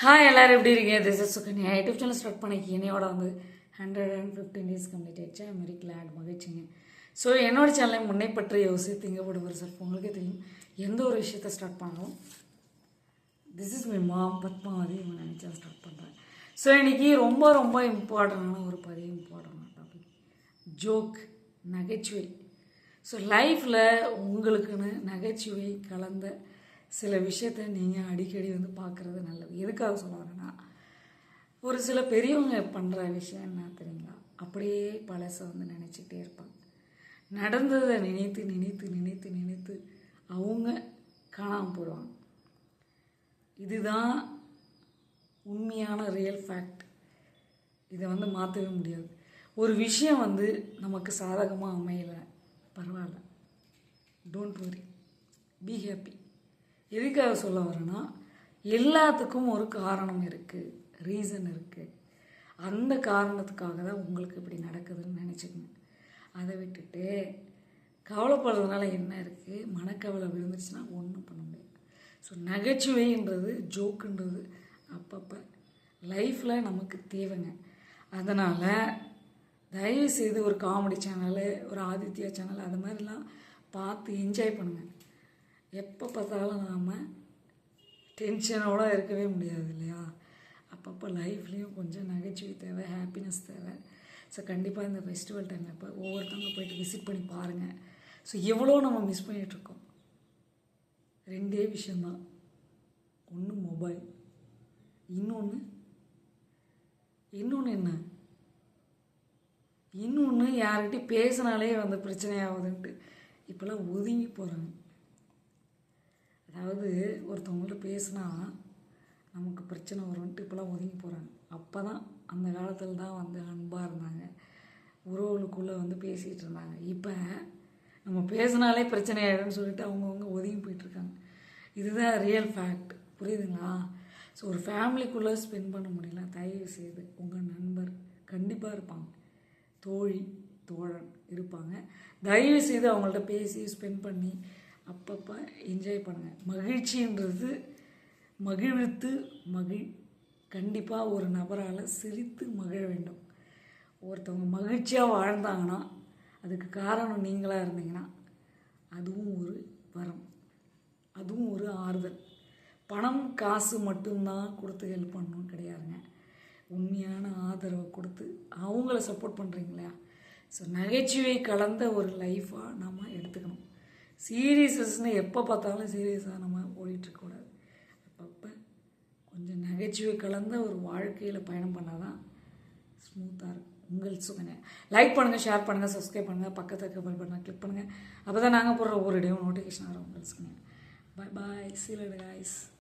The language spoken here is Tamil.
ஹாய் எல்லோரும் எப்படி இருக்கீங்க? This is Sukanya YouTube channel start பண்ணிக்கி என்னையோட வந்து hundred and fifteen days complete ஆயிடுச்சு. ஐ வெரி கிளாட் மகிழ்ச்சிங்க. ஸோ என்னோட சேனலை முன்னே பற்றி யோசி திங்கப்படுவர் சார் உங்களுக்கே தெரியும். எந்த ஒரு விஷயத்தை ஸ்டார்ட் பண்ணாலும் this is my mom Padmavathi இவங்க நினச்சா ஸ்டார்ட் பண்ணுறேன் ஸோ இன்னைக்கு ரொம்ப ரொம்ப இம்பார்ட்டண்டான ஒரு பதிவு இம்பார்ட்டண்டான டாபிக் ஜோக் நகைச்சுவை. ஸோ லைஃப்பில் உங்களுக்குன்னு நகைச்சுவை கலந்த சில விஷயத்த நீங்கள் அடிக்கடி வந்து பார்க்குறது நல்லது. எதுக்காக சொல்ல வரேன்னா ஒரு சில பெரியவங்க பண்ணுற விஷயம் என்ன தெரியுங்களா? அப்படியே பழசை வந்து நினச்சிக்கிட்டே இருப்பாங்க. நடந்ததை நினைத்து நினைத்து நினைத்து நினைத்து அவங்க காணாமல் போடுவாங்க இதுதான் உண்மையான ரியல் ஃபேக்ட் இதை வந்து மாற்றவே முடியாது. ஒரு விஷயம் வந்து நமக்கு சாதகமாக அமையலை பரவாயில்ல. டோன்ட் வரி பி ஹாப்பி எதுக்காக சொல்ல வரேன்னா எல்லாத்துக்கும் ஒரு காரணம் இருக்குது ரீசன் இருக்குது அந்த காரணத்துக்காக தான் உங்களுக்கு இப்படி நடக்குதுன்னு நினச்சிக்கங்க அதை விட்டுட்டு கவலைப்படுறதுனால என்ன இருக்குது மனக்கவலை விழுந்துச்சுன்னா ஒன்றும் பண்ண முடியாது. ஸோ நகைச்சுவைன்றது ஜோக்குன்றது அப்பப்போ லைஃப்பில் நமக்கு தேவைங்க. அதனால் தயவு செய்து ஒரு காமெடி சேனலு ஒரு ஆதித்யா சேனல் அது மாதிரிலாம் பார்த்து என்ஜாய் பண்ணுங்கள் எப்போ பார்த்தாலும் நாம் டென்ஷனோடு இருக்கவே முடியாது இல்லையா? அப்பப்போ லைஃப்லேயும் கொஞ்சம் நகைச்சுவை தேவை ஹாப்பினஸ் தேவை. ஸோ கண்டிப்பாக இந்த ஃபெஸ்டிவல் டைம் இப்போ ஒவ்வொருத்தவங்க போயிட்டு விசிட் பண்ணி பாருங்கள் ஸோ எவ்வளோ நம்ம மிஸ் பண்ணிகிட்ருக்கோம் ரெண்டே விஷயந்தான் ஒன்று மொபைல் இன்னொன்று இன்னொன்று என்ன? இன்னொன்று யார்கிட்டையும் பேசினாலே வந்து பிரச்சனையாகுதுன்ட்டு. இப்போல்லாம் ஒதுங்கி போகிறாங்க அதாவது ஒருத்தவங்கள்ட்ட பேசினா நமக்கு பிரச்சனை வரும்ன்ட்டு இப்போலாம் ஒதுங்கி போகிறாங்க அப்போ தான் அந்த காலத்தில் தான் வந்து அன்பாக இருந்தாங்க. உறவுகளுக்குள்ளே வந்து பேசிகிட்டு இருந்தாங்க. இப்போ நம்ம பேசினாலே பிரச்சனை ஆகிடும்னு சொல்லிட்டு அவங்கவுங்க ஒதுங்கி போயிட்டுருக்காங்க இதுதான் ரியல் ஃபேக்ட் புரியுதுங்களா? ஸோ ஒரு ஃபேமிலிக்குள்ளே ஸ்பெண்ட் பண்ண முடியல. தயவு செய்து உங்கள் நண்பர் கண்டிப்பாக இருப்பாங்க. தோழி தோழன் இருப்பாங்க. தயவு செய்து அவங்கள்ட்ட பேசி ஸ்பெண்ட் பண்ணி அப்பப்போ என்ஜாய் பண்ணுங்கள் மகிழ்ச்சின்றது மகிழ்வித்து மகிழ் கண்டிப்பாக ஒரு நபரால் சிரித்து மகிழ வேண்டும். ஒருத்தவங்க மகிழ்ச்சியாக வாழ்ந்தாங்கன்னா அதுக்கு காரணம் நீங்களாக இருந்தீங்கன்னா அதுவும் ஒரு வரம். அதுவும் ஒரு ஆறுதல். பணம் காசு மட்டும்தான் கொடுத்து ஹெல்ப் பண்ணணும் கிடையாதுங்க. உண்மையான ஆதரவை கொடுத்து அவங்கள சப்போர்ட் பண்ணுறீங்களா ஸோ நகைச்சுவை கலந்த ஒரு லைஃபாக நம்ம எடுத்துக்கணும். சீரியஸஸ்னு எப்போ பார்த்தாலும் சீரியஸாக நம்ம ஓடிட்டுருக்கக்கூடாது அப்பப்போ கொஞ்சம் நகைச்சுவை கலந்த ஒரு வாழ்க்கையில் பயணம் பண்ணால் தான் ஸ்மூத்தாக இருக்கும். உங்கள் சுகனே லைக் பண்ணுங்கள் ஷேர் பண்ணுங்கள் சப்ஸ்கிரைப் பண்ணுங்கள் பக்கத்தில் இருக்க பெல் பட்டனை கிளிக் பண்ணுங்கள் அப்போ தான் நாங்கள் போடுற ஒவ்வொரு இடையும் நோட்டிஃபிகேஷன் வரும். உங்கள் சுகனே பாய் பாய் சீலடு காய்ஸ்